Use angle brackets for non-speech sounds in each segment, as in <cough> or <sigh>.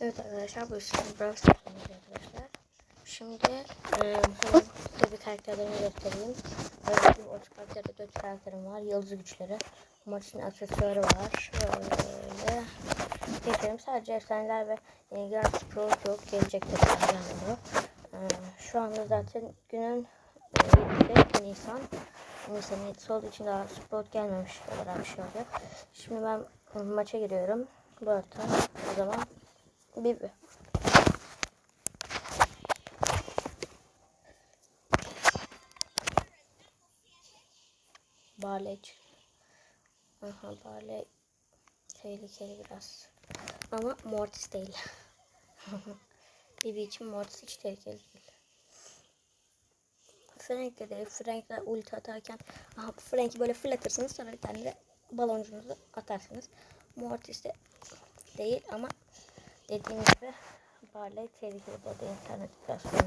Evet arkadaşlar bu isim Brawl Stars'ımız arkadaşlar. Şimdi e, size bir karakterlerimi göstereyim. Bir 30 karakterde 4 karakterim var. Yıldız güçleri. Maçın aksesuarı var. Böyle. Geçelim sadece efsaneler ve yeni gelen Pro yok. Gelecektir zaten bu. E, şu anda zaten günün e, 7'si Nisan. Nisan 7'si olduğu için daha Sprout gelmemiş olarak bir şey oluyor. Şimdi ben maça giriyorum. Bu arada o zaman Bibi. Barley çıktı. Aha Barley tehlikeli biraz. Ama Mortis değil. <laughs> Bibi için Mortis hiç tehlikeli değil. Frank de değil. Frank'le ulti atarken aha, Frank'i böyle fırlatırsınız sonra bir tane de baloncunuzu atarsınız. Mortis de değil ama dediğim gibi Barley tehlikeli bu internet sonra.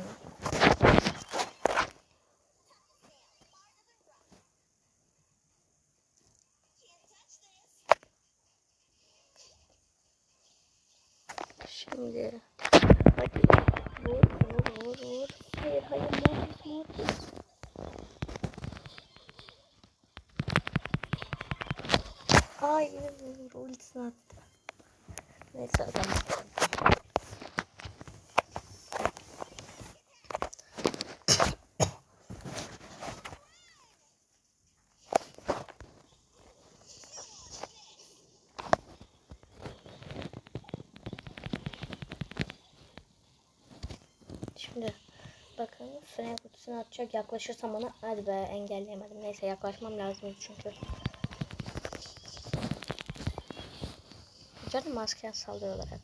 Şimdi hadi vur vur vur vur. Hayır hayır Mortis Mortis. Hayır ultisini attı. Neyse adam. Şimdi bakın frene kutusunu atacak yaklaşırsam ona hadi be engelleyemedim. Neyse yaklaşmam lazım çünkü. Canım masken saldırıyorlar hep.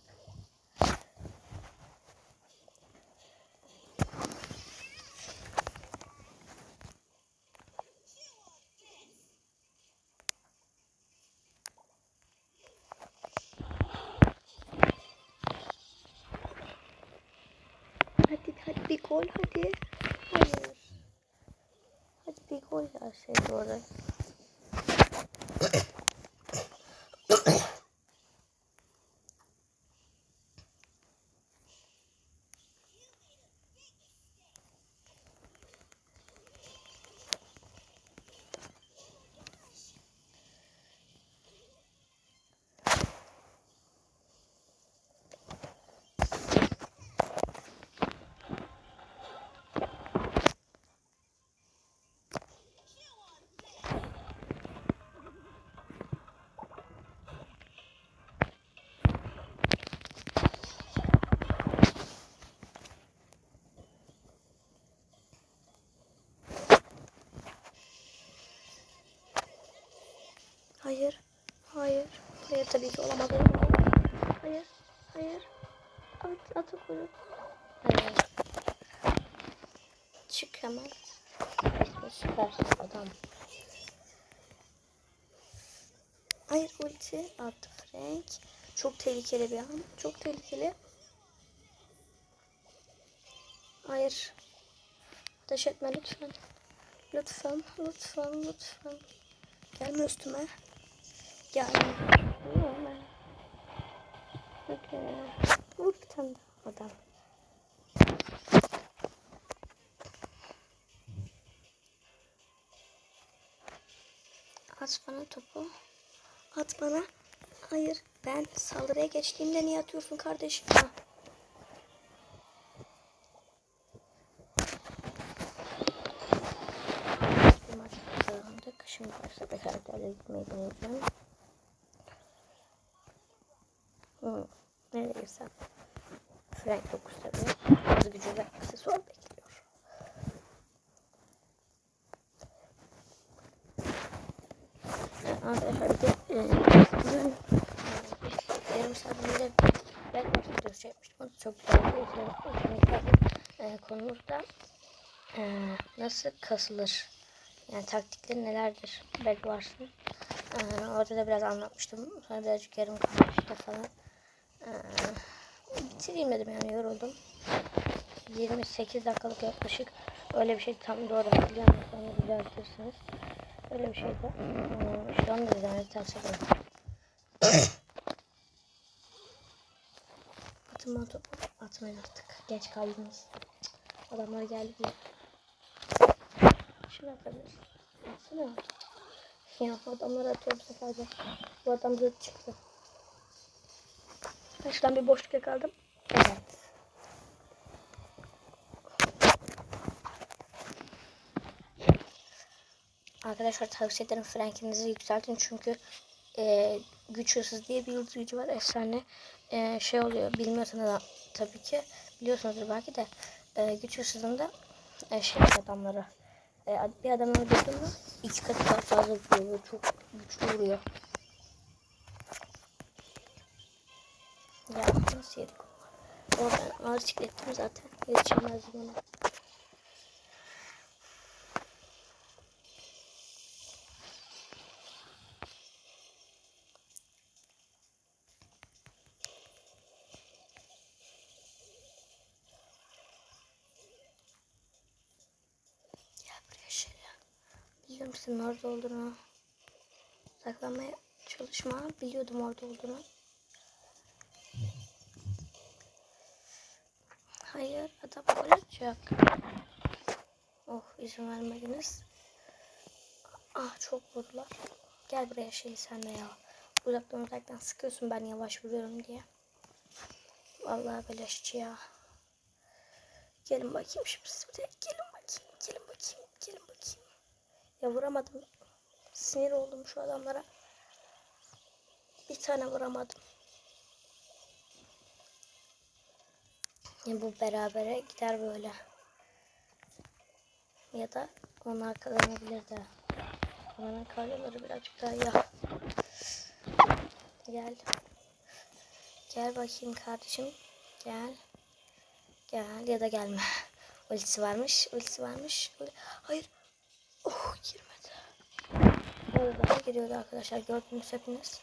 Hadi hadi bir gol hadi. Hayır. Hadi bir gol gelseydi orada. Hayır. Hayır. Hayır tabii ki olamaz. olamaz. Hayır. Hayır. At, at o golü. Evet. Çık hemen. İşte süpersin adam. Hayır ulti attı Frank. Çok tehlikeli bir an. Çok tehlikeli. Hayır. Ateş etme lütfen. Lütfen, lütfen, lütfen. Gelme üstüme. Gelme. Vur bir tane daha adam. At bana topu. At bana. Hayır. Ben saldırıya geçtiğimde niye atıyorsun kardeşim? Ha. Şimdi başka bir karakterle gitmeyi deneyeceğim. Girsem? Frank 9 tabii. Hız gücü ve aksesuar bekliyor. Arkadaşlar bir de e, yarım saat önce videosu çekmiştim. O da çok güzel bir video. E, e, nasıl kasılır? Yani taktikleri nelerdir? Belki varsın. E, orada da biraz anlatmıştım. Sonra birazcık yarım kalmıştı falan. E, bitireyim dedim yani yoruldum. 28 dakikalık yaklaşık öyle bir şey tam doğru hatırlıyorum. Sonra düzeltirsiniz. Öyle bir şeydi. Hmm, şu anda izlemenizi tavsiye ederim. <coughs> Atın topu. Atmayın artık. Geç kaldınız. Adamlar geldi diye. Şunu yapabiliriz. Atsana. Ya adamlar atıyor bu sefer de. Bu adam zıt çıktı. Şuradan bir boşluk yakaladım. Evet. Arkadaşlar tavsiye ederim Frank'inizi yükseltin çünkü e, güç hırsız diye bir yıldız var efsane e, şey oluyor bilmiyorsanız tabii ki biliyorsunuzdur belki de e, güç hırsızında e, şey adamlara e, bir adam öldürdü mü iki kat daha fazla vuruyor çok güçlü vuruyor ağır siklettim zaten yetişemezdim ona. Biliyor musun orada olduğunu? Saklanmaya çalışma. Biliyordum orada olduğunu. Gol atacak. Oh izin vermediniz. Ah çok vurdular. Gel buraya şey sen de ya. Uzaktan uzaktan sıkıyorsun ben yavaş vuruyorum diye. Vallahi beleşçi ya. Gelin bakayım şimdi buraya. Gelin bakayım. Gelin bakayım. Gelin bakayım. Ya vuramadım. Sinir oldum şu adamlara. Bir tane vuramadım. Ya bu berabere gider böyle. Ya da onlar kazanabilir de. Onların karyaları birazcık daha ya. Gel. Gel bakayım kardeşim. Gel. Gel ya da gelme. Ultisi varmış. Ultisi varmış. Hayır. Oh girmedi. Orada giriyordu arkadaşlar. Gördünüz hepiniz.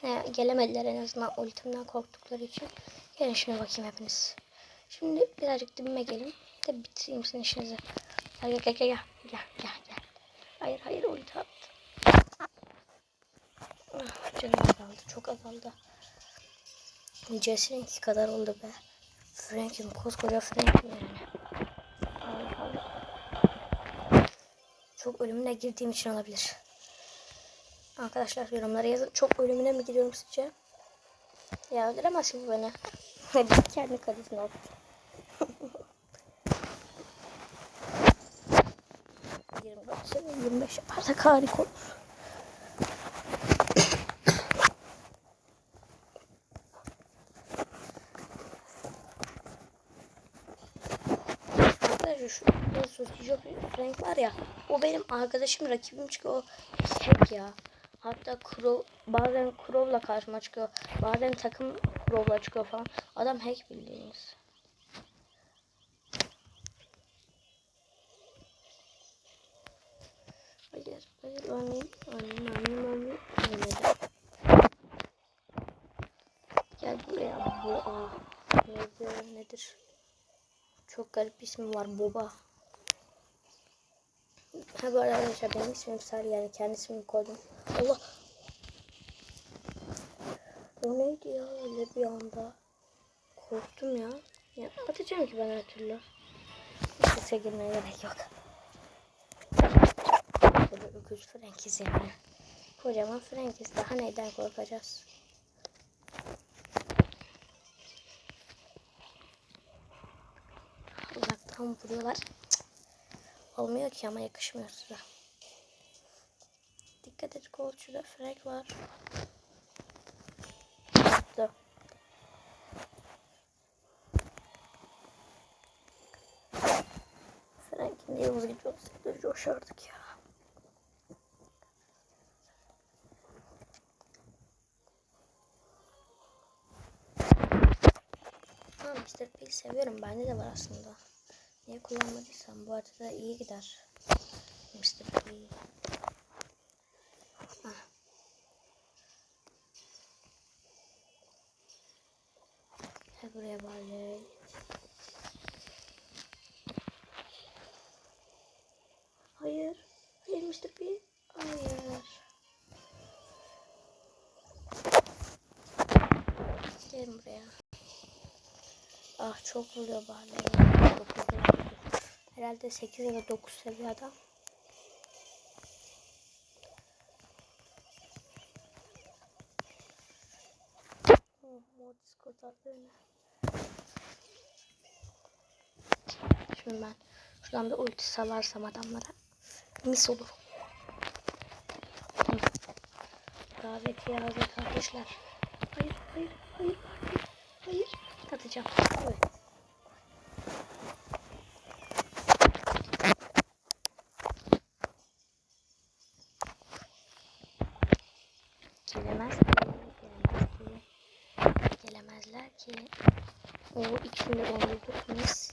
He, gelemediler en azından ultimden korktukları için. Gelin şuna bakayım hepiniz. Şimdi birazcık dibime gelin. De bitireyim sizin işinizi. Gel gel gel gel. Gel gel gel. Hayır hayır ulti attı. Ah, canım azaldı. Çok azaldı. Jesse'ninki kadar oldu be. Frank'im koskoca Frank'im yani. Çok ölümüne girdiğim için olabilir. Arkadaşlar yorumlara yazın. Çok ölümüne mi giriyorum sizce? Ya öldüremezsin beni. <laughs> Hadi kendi kalesine <laughs> at. Sene, yirmi beş yaparsak harika olur. <coughs> Arkadaşlar şu Sus Joffrey Frank var ya o benim arkadaşım rakibim çıkıyor o hack ya. Hatta Crow, bazen Crow'la karşıma çıkıyor. Bazen takım Crow'la çıkıyor falan. Adam hack bildiğiniz. Hayır, hayır ölmeyeyim. Ölmeyeyim, ölmeyeyim, ölmeyeyim. Ölmedim. Gel buraya boğa. Nedir, nedir? Çok garip ismi var boba. Ha bu arada arkadaşlar benim ismim Sarı yani kendi ismimi koydum. Allah. O neydi ya öyle bir anda. Korktum ya. Ya atacağım ki ben her türlü. Sese girmeye gerek yok. Böyle öküz Frankiz yani. Kocaman Frankiz. Daha neyden korkacağız? Uzaktan vuruyorlar. Olmuyor ki ama yakışmıyor size. Dikkat et kolçuda Frank var. Dur. Frank'in yıldız gücü olsaydı coşardık ya. Ha Mr. P'yi seviyorum. Bende de var aslında. Niye kullanmadıysam bu arada iyi gider. Mr. P. Ah. Buraya bağlayayım. Hayır. Hayır Mr. P. Hayır. Gelin buraya. Ah çok vuruyor bağlayayım. Herhalde 8 ya da 9 seviye adam. Beni. Şimdi ben şuradan bir ulti salarsam adamlara mis olur. Davetiye hazır kardeşler. Hayır, hayır, hayır, hayır, hayır. Atacağım. Evet. Gelemez ki, gelemez ki. Gelemezler ki. Mis.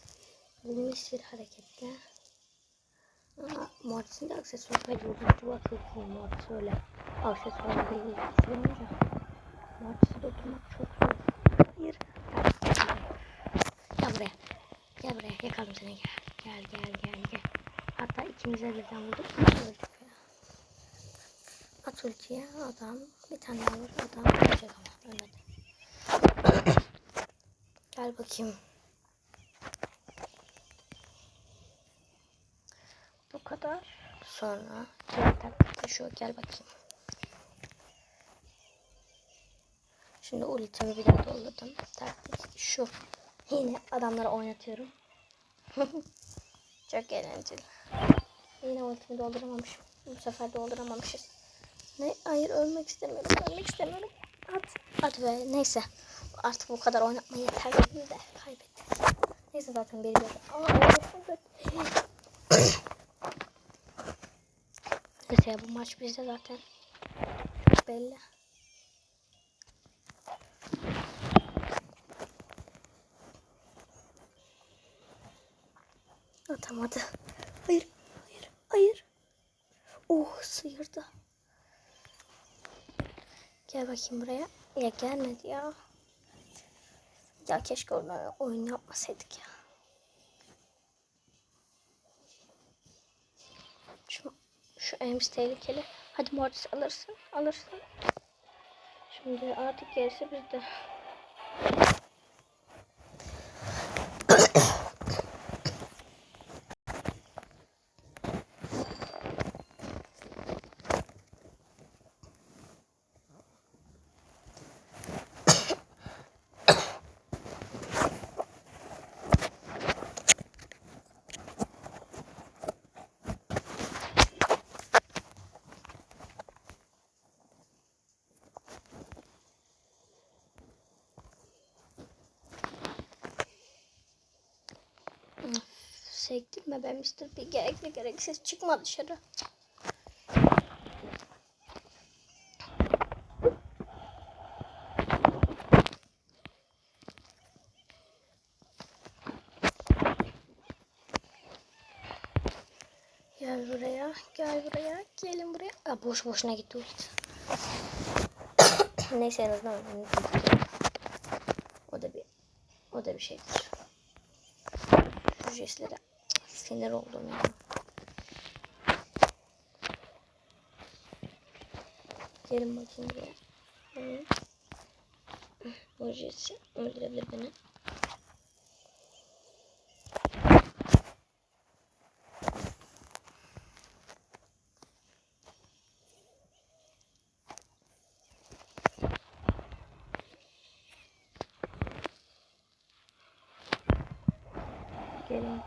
Bu mis bir harekette. Aa, Mortis'in de aksesuarı yıldızcı bakıyor ki Mortis öyle aksesuarı değil olunca. Mortis'i de oturmak çok zor. Hayır. Gel buraya. Gel buraya. Yakalım seni gel. Gel gel gel gel. Hatta ikimize birden vurduk. Öldük. At ultiye adam. Bir tane daha vur. Adam ölecek ama. Ölmedi. <coughs> Gel bakayım. Bu kadar. Sonra diğer. Gel bakayım. Şimdi ultimi bir daha doldurdum. Taktik şu. Yine adamları oynatıyorum. <laughs> Çok eğlenceli. Yine ultimi dolduramamışım. Bu sefer dolduramamışız. Ne? Hayır ölmek istemiyorum. Ölmek istemiyorum. At. At be. Neyse. Artık bu kadar oynatma yeter dedim de kaybettik. Neyse zaten bir bir. Aa Neyse ya bu maç bizde zaten. Belli. Atamadı. Hayır, hayır, hayır. Oh sıyırdı. Gel bakayım buraya. Ya gelmedi ya. Ya keşke orada oyun yapmasaydık ya. Şu, şu Ems tehlikeli. Hadi Mortis alırsın. Alırsın. Şimdi artık gerisi bizde. Sektirme be Mr. P. Gerekli gereksiz çıkma dışarı. Gel buraya, gel buraya, gelin buraya. Aa, boş boşuna gitti ulti. <coughs> Neyse en azından. O da bir, o da bir şeydir. Şu jestlere sinir oldum ya. Gelin bakayım buraya. Jesti öldürebilir beni. Gelin.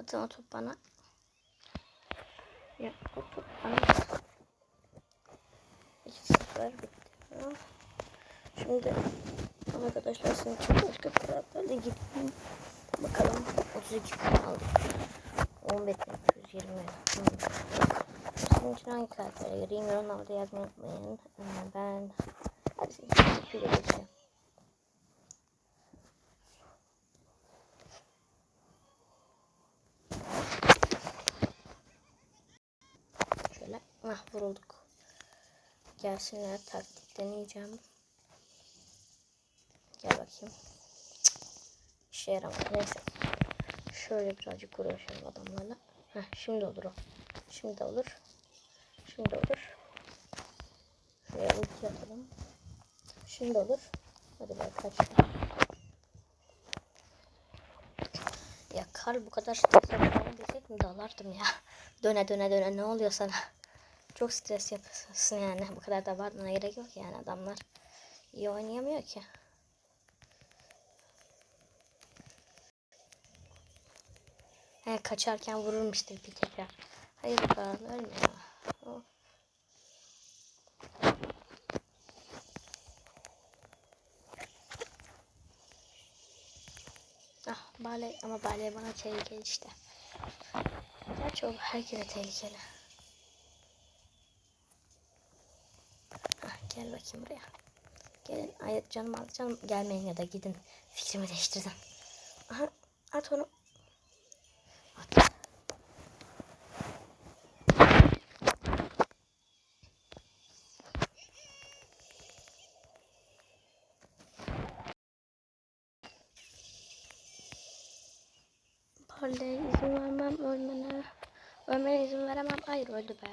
Atın o top bana. Ya o top bana. 2-0 bitti. Şimdi arkadaşlar sizin için başka karakterle gittim. Bakalım 32 puan aldık. 15 220. Sizin için hangi karaktere gireyim? Yorumlarda yazmayı unutmayın. Ee, Ben hadi şöyle geçeceğim. Şöyle ah vurulduk. Gelsinler taktik deneyeceğim. Gel bakayım. Cık, İşe yaramadı. Neyse. Şöyle birazcık uğraşalım adamlarla. Heh, şimdi olur o. Şimdi olur. Şimdi olur. Şuraya ulti atalım. Şimdi olur. Hadi be kaç. Ya kar bu kadar falan desek mi dalardım ya. <laughs> Döne döne döne ne oluyor sana? Çok stres yapıyorsun yani. Bu kadar da abartmana gerek yok yani adamlar. iyi oynayamıyor ki. He, kaçarken vurulmuştur bir tekrar. Hayır bakalım ölme ya. Ah Bale ama Bale bana tehlikeli işte. Gerçi o herkese tehlikeli. Ah, gel bakayım buraya. Gelin. Ay canım aldı canım. Gelmeyin ya da gidin. Fikrimi değiştirdim. Aha at onu. At. Parle izin vermem ölmene. Ölmene izin veremem. Hayır öldü be.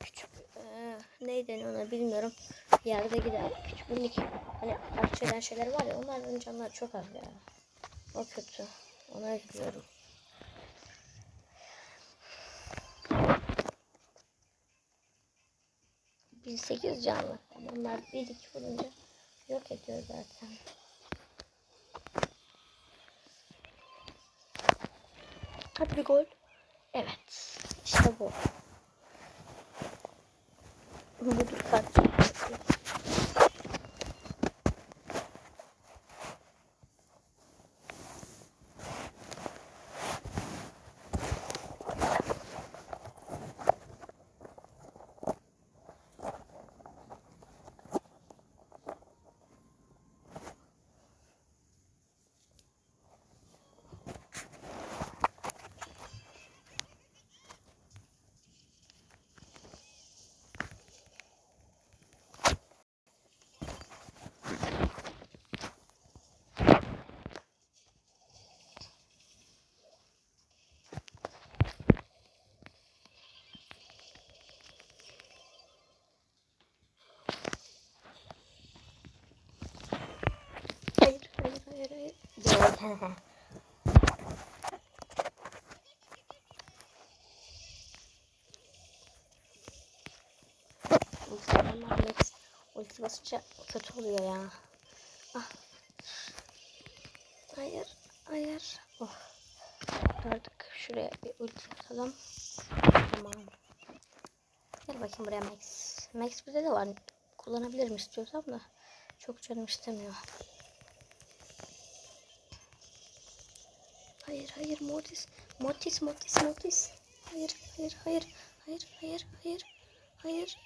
Küçük eee neydi ona bilmiyorum. Yerde gider. Küçük minik hani eden şeyler var ya onların canları çok az ya. O kötü. Ona üzülüyorum. Bin sekiz canlı. Onlar bir iki vurunca yok ediyor zaten. Hadi bir gol. Evet. İşte bu. Budur kart. Hayır, hayır, hayır, hayır. Ama Alex ulti basınca kötü oluyor ya. Ah. Hayır, hayır. Oh. Artık şuraya bir ulti atalım. Tamam. Gel bakayım buraya Max. Max bizde de var. Kullanabilirim istiyorsam da. Çok canım istemiyor. Hayır hayır Mortis. Mortis Mortis Mortis. Hayır hayır hayır. Hayır hayır hayır. Hayır.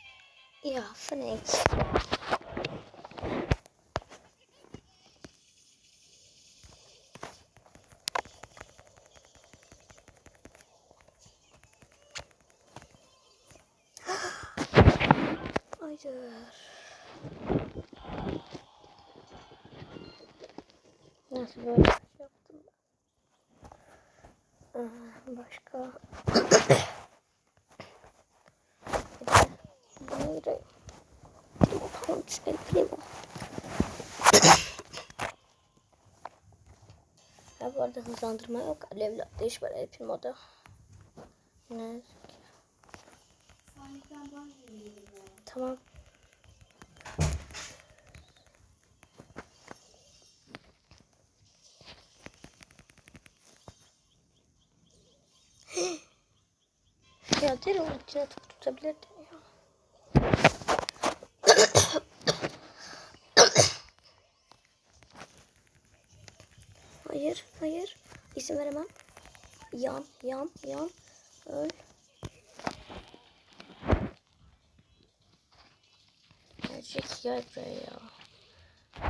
Ya Frank. Hayır. Nasıl böyle Başka. Neydi? Punch el primo. Ha bu arada hızlandırma yok. Alevli ateş var el primoda. Ne? Tamam. Deri onun içine tutabilirdin ya. hayır, hayır. İzin veremem. Yan, yan, yan. Öl. Gelecek ya buraya ya.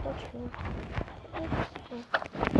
Bakma. Bakma.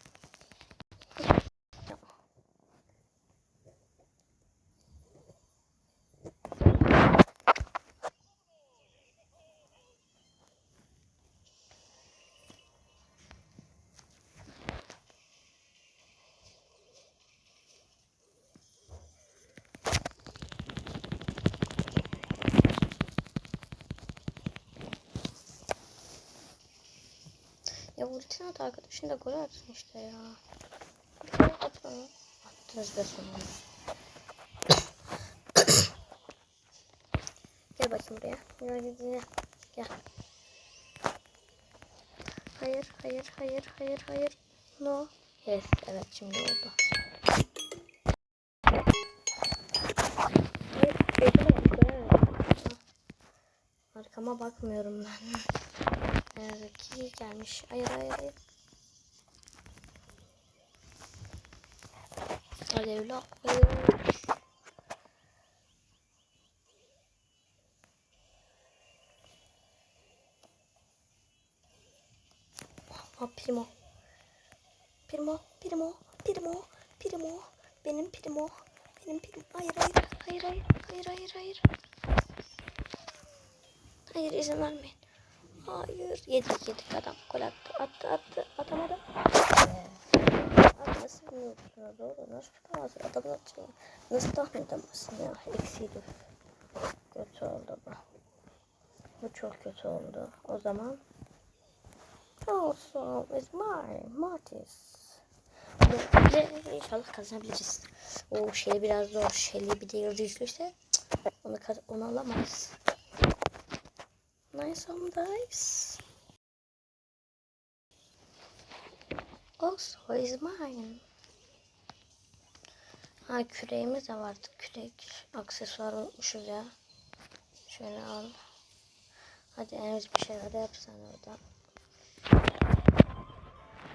Ultisini at arkadaşın da gol atsın işte ya. Bir kere at bana. Attınız be sonunda. <coughs> Gel bakayım buraya. Gel gel gel. Hayır, hayır, hayır, hayır, hayır. No. Yes, evet şimdi oldu. Hayır. Arkama bakmıyorum ben. <laughs> Evet, ki gelmiş. Hayır, hayır, hayır. Alevli. Ah, Primo. Primo, Primo, Primo, Primo. Benim Primo. Benim Primo. Hayır, hayır, hayır, hayır, hayır, hayır, hayır. Hayır, izin vermeyin. Hayır, yedik yedik adam. Gol attı, attı, attı. Atamadı. Bilmiyorsun ya doğru. Nasıl tutamazsın adamın atıyor. Nasıl tahmin edemezsin ya. Eksiydi. Kötü oldu bu. Bu çok kötü oldu. O zaman Also is mine, Martis. Ve inşallah kazanabiliriz. O şey biraz zor. Şeyli bir de cık, onu, onu alamayız. Nice on dice. Also is mine. Ha küreğimiz de vardı. Kürek aksesuar unutmuşuz ya. Şöyle al. Hadi en az bir şeyler yapsan orada.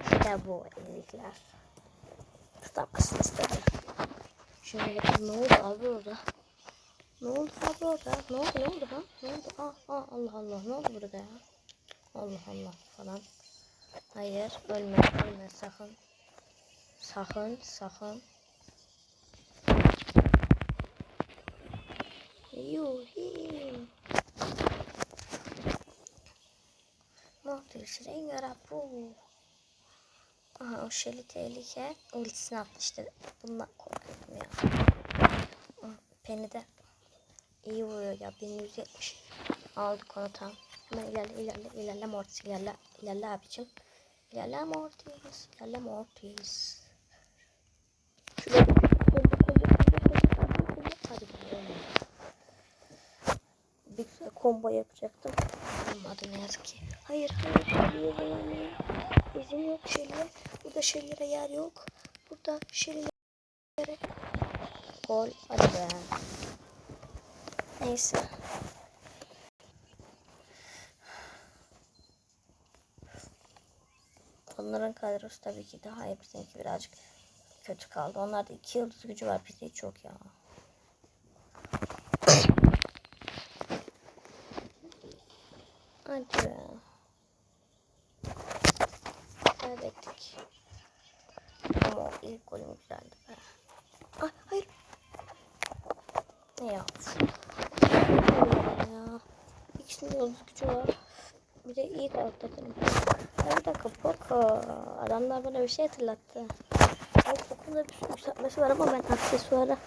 İşte bu ezikler. Tutamazsınız tabii. Şimdi ne oldu abi orada? Ne oldu abi orada? Ne oldu ne oldu ha? Ne oldu? Aa, aa Allah Allah ne oldu burada ya? Allah Allah falan. Hayır ölme ölme sakın. Sakın sakın. Yuhi. Mortis Rengar bu. Aha o şeli tehlike. Ultisini attı işte. Bundan korkuyorum ya. Ah, Penny de iyi vuruyor ya. 1170. Aldık tam. Ama ilerle ilerle ilerle Mortis ilerle. İlerle abicim. İlerle Mortis. İlerle Mortis. Şuraya. Hadi bakalım. Bir combo yapacaktım. Olmadı ne yazık ki. Hayır hayır hayır hayır. İzin yok şeylere. Burada şeylere yer yok. Burada şeylere. Gol. Hadi be. Neyse. Onların kadrosu tabii ki daha. Bizimki birazcık kötü kaldı. Onlarda iki yıldız gücü var. Bizde hiç yok ya. <coughs> Hadi be. Kaybettik. Ama ilk golüm güzeldi be. Ay hayır. Ne ya? Yıldız gücü var. Bir de iyi karakterim. Bir dakika Poco. Adamlar bana bir şey hatırlattı. O Poco'da bir sürü yükseltmesi var ama ben aksesuara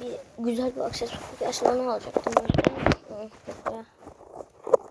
bir güzel bir aksesuar gerçekten onu alacaktım. Poco'ya.